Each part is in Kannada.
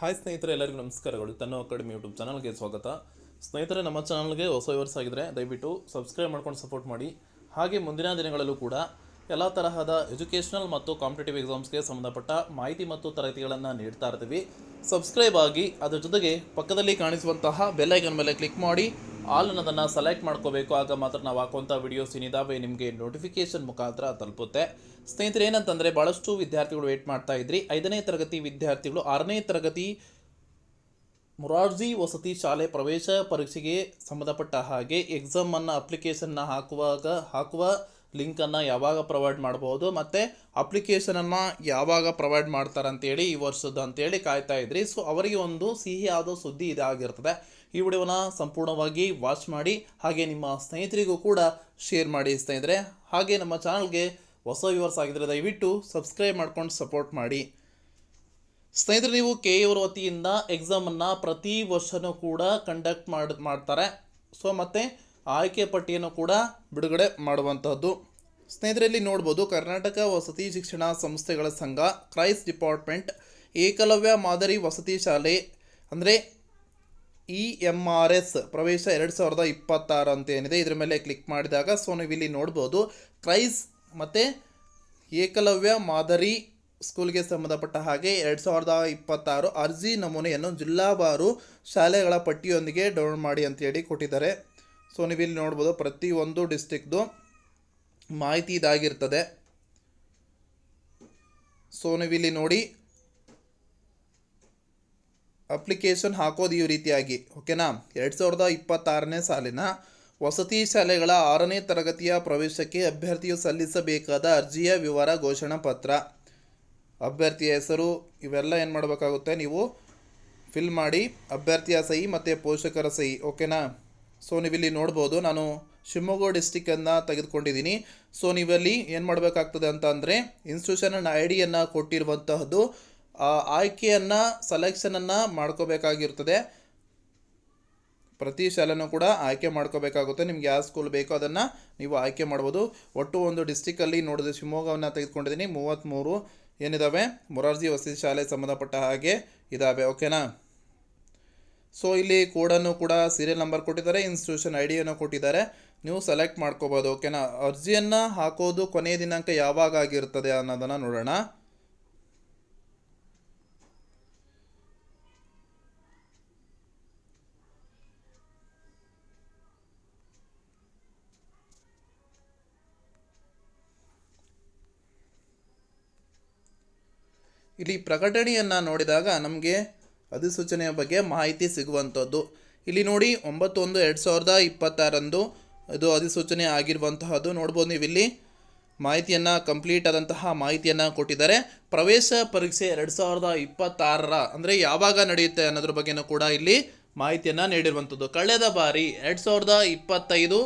ಹಾಯ್ ಸ್ನೇಹಿತರೆ, ಎಲ್ಲರಿಗೂ ನಮಸ್ಕಾರಗಳು. ತನ್ನ ಅಕಾಡೆಮಿ ಯೂಟ್ಯೂಬ್ ಚಾನಲ್ಗೆ ಸ್ವಾಗತ. ಸ್ನೇಹಿತರೆ, ನಮ್ಮ ಚಾನಲ್ಗೆ ಹೊಸ ವ್ಯೂವರ್ಸ್ ಆಗಿದ್ರೆ ದಯವಿಟ್ಟು ಸಬ್ಸ್ಕ್ರೈಬ್ ಮಾಡ್ಕೊಂಡು ಸಪೋರ್ಟ್ ಮಾಡಿ. ಹಾಗೆ ಮುಂದಿನ ದಿನಗಳಲ್ಲೂ ಕೂಡ ಎಲ್ಲ ತರಹದ ಎಜುಕೇಷನಲ್ ಮತ್ತು ಕಾಂಪಿಟೇಟಿವ್ ಎಕ್ಸಾಮ್ಸ್ಗೆ ಸಂಬಂಧಪಟ್ಟ ಮಾಹಿತಿ ಮತ್ತು ತರಗತಿಗಳನ್ನು ನೀಡ್ತಾ ಇರ್ತೀವಿ. ಸಬ್ಸ್ಕ್ರೈಬ್ ಆಗಿ, ಅದರ ಜೊತೆಗೆ ಪಕ್ಕದಲ್ಲಿ ಕಾಣಿಸುವಂತಹ ಬೆಲ್ಲೈಕನ್ ಮೇಲೆ ಕ್ಲಿಕ್ ಮಾಡಿ. ಆಲ್ ಅನ್ನೋದನ್ನು ಸೆಲೆಕ್ಟ್ ಮಾಡ್ಕೋಬೇಕು. ಆಗ ಮಾತ್ರ ನಾವು ಹಾಕುವಂಥ ವೀಡಿಯೋಸ್ ಏನಿದಾವೆ ನಿಮಗೆ ನೋಟಿಫಿಕೇಶನ್ ಮುಖಾಂತರ ತಲುಪುತ್ತೆ. ಸ್ನೇಹಿತರೆ, ಏನಂತಂದರೆ ಭಾಳಷ್ಟು ವಿದ್ಯಾರ್ಥಿಗಳು ವೇಟ್ ಮಾಡ್ತಾ ಇದ್ರಿ. ಐದನೇ ತರಗತಿ ವಿದ್ಯಾರ್ಥಿಗಳು ಆರನೇ ತರಗತಿ ಮೊರಾರ್ಜಿ ವಸತಿ ಶಾಲೆ ಪ್ರವೇಶ ಪರೀಕ್ಷೆಗೆ ಸಂಬಂಧಪಟ್ಟ ಹಾಗೆ ಎಕ್ಸಾಮನ್ನು ಅಪ್ಲಿಕೇಶನ್ನ ಹಾಕುವಾಗ, ಹಾಕುವ ಲಿಂಕನ್ನು ಯಾವಾಗ ಪ್ರೊವೈಡ್ ಮಾಡಬಹುದು ಮತ್ತು ಅಪ್ಲಿಕೇಶನನ್ನು ಯಾವಾಗ ಪ್ರೊವೈಡ್ ಮಾಡ್ತಾರೆ ಅಂತೇಳಿ ಈ ವರ್ಷದ್ದು ಅಂತೇಳಿ ಕಾಯ್ತಾ ಇದ್ರಿ. ಸೊ ಅವರಿಗೆ ಒಂದು ಸಿಹಿಯಾದ ಸುದ್ದಿ ಇದಾಗಿರ್ತದೆ. ಈ ವಿಡಿಯೋನ ಸಂಪೂರ್ಣವಾಗಿ ವಾಚ್ ಮಾಡಿ, ಹಾಗೆ ನಿಮ್ಮ ಸ್ನೇಹಿತರಿಗೂ ಕೂಡ ಶೇರ್ ಮಾಡಿ ಸ್ನೇಹಿತರೆ. ಹಾಗೆ ನಮ್ಮ ಚಾನಲ್ಗೆ ಹೊಸ ವ್ಯೂವರ್ಸ್ ಆಗಿದ್ರೆ ದಯವಿಟ್ಟು ಸಬ್ಸ್ಕ್ರೈಬ್ ಮಾಡ್ಕೊಂಡು ಸಪೋರ್ಟ್ ಮಾಡಿ. ಸ್ನೇಹಿತರೆ, ನೀವು ಕೆ ಇವರ ವತಿಯಿಂದ ಎಕ್ಸಾಮನ್ನು ಪ್ರತಿ ವರ್ಷವೂ ಕೂಡ ಕಂಡಕ್ಟ್ ಮಾಡಿ, ಮಾಡ್ತಾರೆ. ಸೊ ಮತ್ತು ಆಯ್ಕೆ ಪಟ್ಟಿಯನ್ನು ಕೂಡ ಬಿಡುಗಡೆ ಮಾಡುವಂತಹದ್ದು. ಸ್ನೇಹಿತರಲ್ಲಿ ನೋಡ್ಬೋದು, ಕರ್ನಾಟಕ ವಸತಿ ಶಿಕ್ಷಣ ಸಂಸ್ಥೆಗಳ ಸಂಘ ಕ್ರೈಸ್ ಡಿಪಾರ್ಟ್ಮೆಂಟ್, ಏಕಲವ್ಯ ಮಾದರಿ ವಸತಿ ಶಾಲೆ, ಅಂದರೆ ಇ ಎಂ ಆರ್ ಎಸ್ ಪ್ರವೇಶ ಎರಡು ಸಾವಿರದ ಇಪ್ಪತ್ತಾರು ಅಂತ ಏನಿದೆ, ಇದರ ಮೇಲೆ ಕ್ಲಿಕ್ ಮಾಡಿದಾಗ ಸೊ ನೀವು ಇಲ್ಲಿ ನೋಡ್ಬೋದು, ಕ್ರೈಸ್ ಮತ್ತು ಏಕಲವ್ಯ ಮಾದರಿ ಸ್ಕೂಲ್ಗೆ ಸಂಬಂಧಪಟ್ಟ ಹಾಗೆ ಎರಡು ಸಾವಿರದ ಇಪ್ಪತ್ತಾರು ಅರ್ಜಿ ನಮೂನೆಯನ್ನು ಜಿಲ್ಲಾವಾರು ಶಾಲೆಗಳ ಪಟ್ಟಿಯೊಂದಿಗೆ ಡೌನ್ಲೋಡ್ ಮಾಡಿ ಅಂತೇಳಿ ಕೊಟ್ಟಿದ್ದಾರೆ. ಸೊ ನೀವು ಇಲ್ಲಿ ನೋಡ್ಬೋದು ಪ್ರತಿಯೊಂದು ಡಿಸ್ಟಿಕ್ದು ಮಾಹಿತಿ ಇದಾಗಿರ್ತದೆ. ಸೊ ನೀವು ನೋಡಿ ಅಪ್ಲಿಕೇಶನ್ ಹಾಕೋದು ಈ ರೀತಿಯಾಗಿ ಓಕೆನಾ ಎರಡು ಸಾವಿರದ ಇಪ್ಪತ್ತಾರನೇ ಸಾಲಿನ ವಸತಿ ಶಾಲೆಗಳ ಆರನೇ ತರಗತಿಯ ಪ್ರವೇಶಕ್ಕೆ ಅಭ್ಯರ್ಥಿಯು ಸಲ್ಲಿಸಬೇಕಾದ ಅರ್ಜಿಯ ವಿವರ ಘೋಷಣಾ ಪತ್ರ. ಅಭ್ಯರ್ಥಿಯ ಹೆಸರು, ಇವೆಲ್ಲ ಏನು ಮಾಡಬೇಕಾಗುತ್ತೆ? ನೀವು ಫಿಲ್ ಮಾಡಿ, ಅಭ್ಯರ್ಥಿಯ ಸಹಿ ಮತ್ತು ಪೋಷಕರ ಸಹಿ ಓಕೆನಾ ಸೊ ನೀವಿಲ್ಲಿ ನೋಡ್ಬೋದು, ನಾನು ಶಿವಮೊಗ್ಗ ಡಿಸ್ಟಿಕನ್ನು ತೆಗೆದುಕೊಂಡಿದ್ದೀನಿ. ಸೊ ನೀವಲ್ಲಿ ಏನು ಮಾಡಬೇಕಾಗ್ತದೆ ಅಂತ ಅಂದರೆ ಇನ್ಸ್ಟಿಟ್ಯೂಷನ್ ಐ ಡಿಯನ್ನು ಕೊಟ್ಟಿರುವಂತಹದ್ದು ಆಯ್ಕೆಯನ್ನು ಸೆಲೆಕ್ಷನನ್ನು ಮಾಡ್ಕೋಬೇಕಾಗಿರ್ತದೆ. ಪ್ರತಿ ಶಾಲೆನೂ ಕೂಡ ಆಯ್ಕೆ ಮಾಡ್ಕೋಬೇಕಾಗುತ್ತೆ. ನಿಮ್ಗೆ ಯಾವ ಸ್ಕೂಲ್ ಬೇಕೋ ಅದನ್ನು ನೀವು ಆಯ್ಕೆ ಮಾಡ್ಬೋದು. ಒಟ್ಟು ಒಂದು ಡಿಸ್ಟಿಕಲ್ಲಿ ನೋಡಿದ್ರೆ ಶಿವಮೊಗ್ಗವನ್ನು ತೆಗೆದುಕೊಂಡಿದ್ದೀನಿ ಮೂವತ್ತ್ಮೂರು ಏನಿದ್ದಾವೆ ಮೊರಾರ್ಜಿ ವಸತಿ ಶಾಲೆ ಸಂಬಂಧಪಟ್ಟ ಹಾಗೆ ಇದ್ದಾವೆ ಓಕೆನಾ ಸೊ ಇಲ್ಲಿ ಕೋಡನ್ನು ಕೂಡ ಸೀರಿಯಲ್ ನಂಬರ್ ಕೊಟ್ಟಿದ್ದಾರೆ ಇನ್ಸ್ಟಿಟ್ಯೂಷನ್ ಐ ಡಿಯನ್ನು ಕೊಟ್ಟಿದ್ದಾರೆ. ನೀವು ಸೆಲೆಕ್ಟ್ ಮಾಡ್ಕೋಬೋದು ಓಕೆನಾ ಅರ್ಜಿಯನ್ನು ಹಾಕೋದು ಕೊನೆಯ ದಿನಾಂಕ ಯಾವಾಗ ಆಗಿರ್ತದೆ ಅನ್ನೋದನ್ನು ನೋಡೋಣ. ಇಲ್ಲಿ ಪ್ರಕಟಣೆಯನ್ನು ನೋಡಿದಾಗ ನಮಗೆ ಅಧಿಸೂಚನೆಯ ಬಗ್ಗೆ ಮಾಹಿತಿ ಸಿಗುವಂಥದ್ದು. ಇಲ್ಲಿ ನೋಡಿ ಒಂಬತ್ತು ಒಂದು ಎರಡು ಸಾವಿರದ ಇಪ್ಪತ್ತಾರಂದು ಇದು ಅಧಿಸೂಚನೆ ಆಗಿರುವಂತಹದ್ದು. ನೋಡ್ಬೋದು ನೀವು ಇಲ್ಲಿ ಮಾಹಿತಿಯನ್ನು ಕಂಪ್ಲೀಟ್ ಆದಂತಹ ಮಾಹಿತಿಯನ್ನು ಕೊಟ್ಟಿದ್ದಾರೆ. ಪ್ರವೇಶ ಪರೀಕ್ಷೆ ಎರಡು ಸಾವಿರದ ಇಪ್ಪತ್ತಾರರ, ಅಂದರೆ ಯಾವಾಗ ನಡೆಯುತ್ತೆ ಅನ್ನೋದ್ರ ಬಗ್ಗೆನೂ ಕೂಡ ಇಲ್ಲಿ ಮಾಹಿತಿಯನ್ನು ನೀಡಿರುವಂಥದ್ದು. ಕಳೆದ ಬಾರಿ ಎರಡು ಸಾವಿರದ ಇಪ್ಪತ್ತೈದು,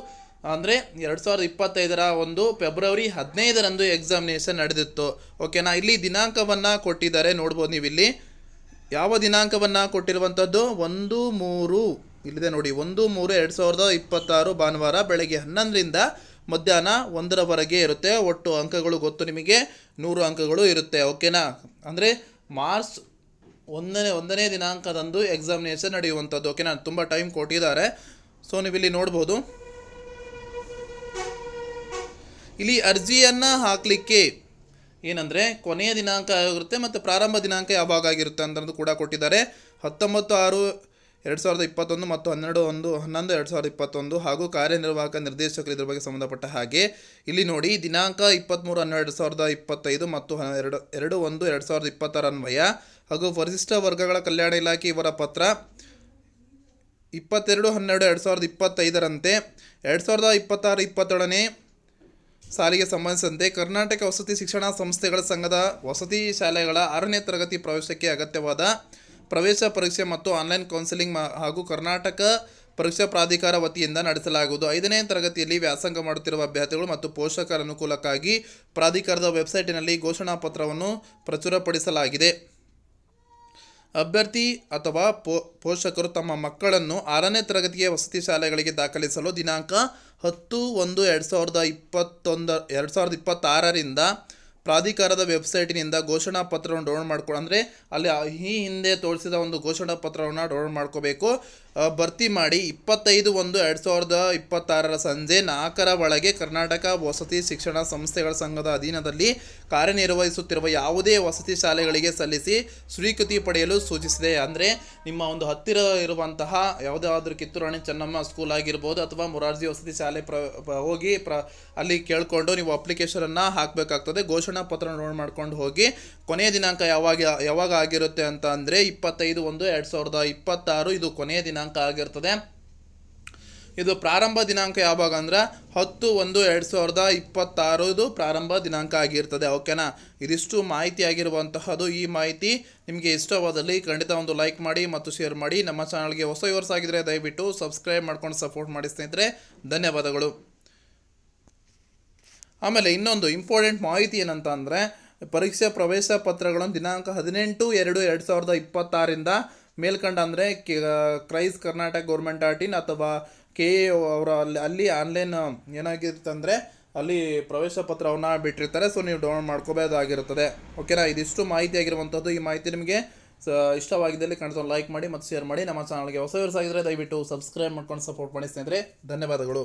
ಅಂದರೆ ಎರಡು ಸಾವಿರದ ಇಪ್ಪತ್ತೈದರ ಒಂದು ಫೆಬ್ರವರಿ ಹದಿನೈದರಂದು ಎಕ್ಸಾಮಿನೇಷನ್ ನಡೆದಿತ್ತು. ಓಕೆನಾ ಇಲ್ಲಿ ದಿನಾಂಕವನ್ನು ಕೊಟ್ಟಿದ್ದಾರೆ. ನೋಡ್ಬೋದು ನೀವು ಇಲ್ಲಿ ಯಾವ ದಿನಾಂಕವನ್ನು ಕೊಟ್ಟಿರುವಂಥದ್ದು ಒಂದು, ಮೂರು. ಇಲ್ಲಿದೆ ನೋಡಿ, ಒಂದು, ಮೂರು, ಎರಡು ಸಾವಿರದ ಇಪ್ಪತ್ತಾರು ಭಾನುವಾರ ಬೆಳಗ್ಗೆ ಹನ್ನೊಂದರಿಂದ ಮಧ್ಯಾಹ್ನ ಒಂದರವರೆಗೆ ಇರುತ್ತೆ. ಒಟ್ಟು ಅಂಕಗಳು ಗೊತ್ತು ನಿಮಗೆ? ನೂರು ಅಂಕಗಳು ಇರುತ್ತೆ, ಓಕೆನಾ? ಅಂದರೆ ಮಾರ್ಚ್ ಒಂದನೇ ಒಂದನೇ ದಿನಾಂಕದಂದು ಎಕ್ಸಾಮಿನೇಷನ್ ನಡೆಯುವಂಥದ್ದು ಓಕೆನಾ? ತುಂಬ ಟೈಮ್ ಕೊಟ್ಟಿದ್ದಾರೆ. ಸೊ ನೀವು ಇಲ್ಲಿ ನೋಡ್ಬೋದು. ಇಲ್ಲಿ ಅರ್ಜಿಯನ್ನು ಹಾಕಲಿಕ್ಕೆ ಏನಂದರೆ, ಕೊನೆಯ ದಿನಾಂಕ ಆಗಿರುತ್ತೆ ಮತ್ತು ಪ್ರಾರಂಭ ದಿನಾಂಕ ಯಾವಾಗ ಆಗಿರುತ್ತೆ ಅಂತಂದು ಕೂಡ ಕೊಟ್ಟಿದ್ದಾರೆ. ಹತ್ತೊಂಬತ್ತು ಆರು ಎರಡು ಸಾವಿರದ ಇಪ್ಪತ್ತೊಂದು ಮತ್ತು ಹನ್ನೆರಡು ಒಂದು ಹನ್ನೊಂದು ಎರಡು ಸಾವಿರದ ಇಪ್ಪತ್ತೊಂದು ಹಾಗೂ ಕಾರ್ಯನಿರ್ವಾಹಕ ನಿರ್ದೇಶಕರು ಇದರ ಬಗ್ಗೆ ಸಂಬಂಧಪಟ್ಟ ಹಾಗೆ. ಇಲ್ಲಿ ನೋಡಿ, ದಿನಾಂಕ ಇಪ್ಪತ್ತ್ಮೂರು ಹನ್ನೆರಡು ಸಾವಿರದ ಇಪ್ಪತ್ತೈದು ಮತ್ತು ಎರಡು ಎರಡು ಒಂದು ಎರಡು ಸಾವಿರದ ಇಪ್ಪತ್ತರ ಅನ್ವಯ ಹಾಗೂ ಪರಿಶಿಷ್ಟ ವರ್ಗಗಳ ಕಲ್ಯಾಣ ಇಲಾಖೆ ಇವರ ಪತ್ರ ಇಪ್ಪತ್ತೆರಡು ಹನ್ನೆರಡು ಎರಡು ಸಾವಿರದ ಇಪ್ಪತ್ತೈದರಂತೆ. ಎರಡು ಸಾವಿರದ ಇಪ್ಪತ್ತಾರು ಇಪ್ಪತ್ತೇಳನೇ ಸಾಲಿಗೆ ಸಂಬಂಧಿಸಿದಂತೆ ಕರ್ನಾಟಕ ವಸತಿ ಶಿಕ್ಷಣ ಸಂಸ್ಥೆಗಳ ಸಂಘದ ವಸತಿ ಶಾಲೆಗಳ ಆರನೇ ತರಗತಿ ಪ್ರವೇಶಕ್ಕೆ ಅಗತ್ಯವಾದ ಪ್ರವೇಶ ಪರೀಕ್ಷೆ ಮತ್ತು ಆನ್ಲೈನ್ ಕೌನ್ಸಿಲಿಂಗ್ ಹಾಗೂ ಕರ್ನಾಟಕ ಪರೀಕ್ಷಾ ಪ್ರಾಧಿಕಾರ ವತಿಯಿಂದ ನಡೆಸಲಾಗುವುದು. ಐದನೇ ತರಗತಿಯಲ್ಲಿ ವ್ಯಾಸಂಗ ಮಾಡುತ್ತಿರುವ ಅಭ್ಯರ್ಥಿಗಳು ಮತ್ತು ಪೋಷಕರ ಅನುಕೂಲಕ್ಕಾಗಿ ಪ್ರಾಧಿಕಾರದ ವೆಬ್ಸೈಟಿನಲ್ಲಿ ಘೋಷಣಾ ಪತ್ರವನ್ನು ಪ್ರಚುರಪಡಿಸಲಾಗಿದೆ. ಅಭ್ಯರ್ಥಿ ಅಥವಾ ಪೋಷಕರು ತಮ್ಮ ಮಕ್ಕಳನ್ನು ಆರನೇ ತರಗತಿಯ ವಸತಿ ಶಾಲೆಗಳಿಗೆ ದಾಖಲಿಸಲು ದಿನಾಂಕ ಹತ್ತು ಒಂದು ಎರಡು ಸಾವಿರದ ಇಪ್ಪತ್ತೊಂದ, ಎರಡು ಸಾವಿರದ ಇಪ್ಪತ್ತಾರರಿಂದ ಪ್ರಾಧಿಕಾರದ ವೆಬ್ಸೈಟಿನಿಂದ ಘೋಷಣಾ ಪತ್ರವನ್ನು ಡೌನ್ಲೋಡ್ ಮಾಡ್ಕೊಂಡು ಅಂದರೆ ಅಲ್ಲಿ ಈ ಹಿಂದೆ ತೋರಿಸಿದ ಒಂದು ಘೋಷಣಾ ಪತ್ರವನ್ನು ಡೌನ್ಲೋಡ್ ಮಾಡ್ಕೋಬೇಕು. ಭರ್ತಿ ಮಾಡಿ ಇಪ್ಪತ್ತೈದು ಒಂದು ಎರಡು ಸಾವಿರದ ಇಪ್ಪತ್ತಾರರ ಸಂಜೆ ನಾಲ್ಕರ ಒಳಗೆ ಕರ್ನಾಟಕ ವಸತಿ ಶಿಕ್ಷಣ ಸಂಸ್ಥೆಗಳ ಸಂಘದ ಅಧೀನದಲ್ಲಿ ಕಾರ್ಯನಿರ್ವಹಿಸುತ್ತಿರುವ ಯಾವುದೇ ವಸತಿ ಶಾಲೆಗಳಿಗೆ ಸಲ್ಲಿಸಿ ಸ್ವೀಕೃತಿ ಪಡೆಯಲು ಸೂಚಿಸಿದೆ. ಅಂದರೆ ನಿಮ್ಮ ಒಂದು ಹತ್ತಿರ ಇರುವಂತಹ ಯಾವುದಾದ್ರೂ ಕಿತ್ತೂರಾಣಿ ಚೆನ್ನಮ್ಮ ಸ್ಕೂಲ್ ಆಗಿರ್ಬೋದು ಅಥವಾ ಮೊರಾರ್ಜಿ ವಸತಿ ಶಾಲೆ ಪ್ರ, ಹೋಗಿ ಪ್ರ, ಅಲ್ಲಿ ಕೇಳಿಕೊಂಡು ನೀವು ಅಪ್ಲಿಕೇಶನನ್ನು ಹಾಕಬೇಕಾಗ್ತದೆ. ಘೋಷಣಾ ಪತ್ರ ನೋಡ್ ಮಾಡ್ಕೊಂಡು ಹೋಗಿ, ಕೊನೆಯ ದಿನಾಂಕ ಯಾವಾಗ ಯಾವಾಗ ಆಗಿರುತ್ತೆ ಅಂತ ಅಂದರೆ ಇಪ್ಪತ್ತೈದು ಒಂದು ಎರಡು ಸಾವಿರದ ಇಪ್ಪತ್ತಾರು ಇದು ಕೊನೆಯ ದಿನಾಂಕ ಆಗಿರ್ತದೆ. ಇದು ಪ್ರಾರಂಭ ದಿನಾಂಕ ಯಾವಾಗ ಅಂದ್ರೆ ಹತ್ತು ಒಂದು ಎರಡು ಸಾವಿರದ ಇಪ್ಪತ್ತಾರು ಇದು ಪ್ರಾರಂಭ ದಿನಾಂಕ ಆಗಿರ್ತದೆ ಓಕೆನಾ ಇದಿಷ್ಟು ಮಾಹಿತಿ ಆಗಿರುವಂತಹದ್ದು ಈ ಮಾಹಿತಿ ನಿಮಗೆ ಇಷ್ಟವಾದಲ್ಲಿ ಖಂಡಿತ ಒಂದು ಲೈಕ್ ಮಾಡಿ ಮತ್ತು ಶೇರ್ ಮಾಡಿ. ನಮ್ಮ ಚಾನಲ್ಗೆ ಹೊಸ ಯೋರ್ಸ್ ಆಗಿದ್ರೆ ದಯವಿಟ್ಟು ಸಬ್ಸ್ಕ್ರೈಬ್ ಮಾಡ್ಕೊಂಡು ಸಪೋರ್ಟ್ ಮಾಡಿ ಸ್ನೇಹಿತರೆ. ಧನ್ಯವಾದಗಳು. ಆಮೇಲೆ ಇನ್ನೊಂದು ಇಂಪಾರ್ಟೆಂಟ್ ಮಾಹಿತಿ ಏನಂತ ಅಂದರೆ, ಪರೀಕ್ಷೆ ಪ್ರವೇಶ ಪತ್ರಗಳನ್ನು ದಿನಾಂಕ ಹದಿನೆಂಟು ಎರಡು ಎರಡು ಸಾವಿರದ ಇಪ್ಪತ್ತಾರಿಂದ ಮೇಲ್ಕಂಡ ಅಂದರೆ KREIS Karnataka government art in ಅಥವಾ ಕೆ ಎ ಅವರ ಅಲ್ಲಿ ಅಲ್ಲಿ ಆನ್ಲೈನ್ ಏನಾಗಿರುತ್ತೆ ಅಂದರೆ, ಅಲ್ಲಿ ಪ್ರವೇಶ ಪತ್ರವನ್ನು ಬಿಟ್ಟಿರ್ತಾರೆ. ಸೊ ನೀವು ಡೌನ್ಲೋಡ್ ಮಾಡ್ಕೋಬೋದಾಗಿರುತ್ತದೆ ಓಕೆನಾ ಇದಿಷ್ಟು ಮಾಹಿತಿ ಆಗಿರುವಂಥದ್ದು ಈ ಮಾಹಿತಿ ನಿಮಗೆ, ಸ, ಇಷ್ಟವಾಗಿದ್ದಲ್ಲಿ ಖಂಡಿತ ಲೈಕ್ ಮಾಡಿ ಮತ್ತು ಶೇರ್ ಮಾಡಿ. ನಮ್ಮ ಚಾನಲ್ಗೆ ಹೊಸ ಆಗಿದ್ರೆ ದಯವಿಟ್ಟು ಸಬ್ಸ್ಕ್ರೈಬ್ ಮಾಡ್ಕೊಂಡು ಸಪೋರ್ಟ್ ಮಾಡಿ ಸ್ನೇಹಿತರೆ. ಧನ್ಯವಾದಗಳು.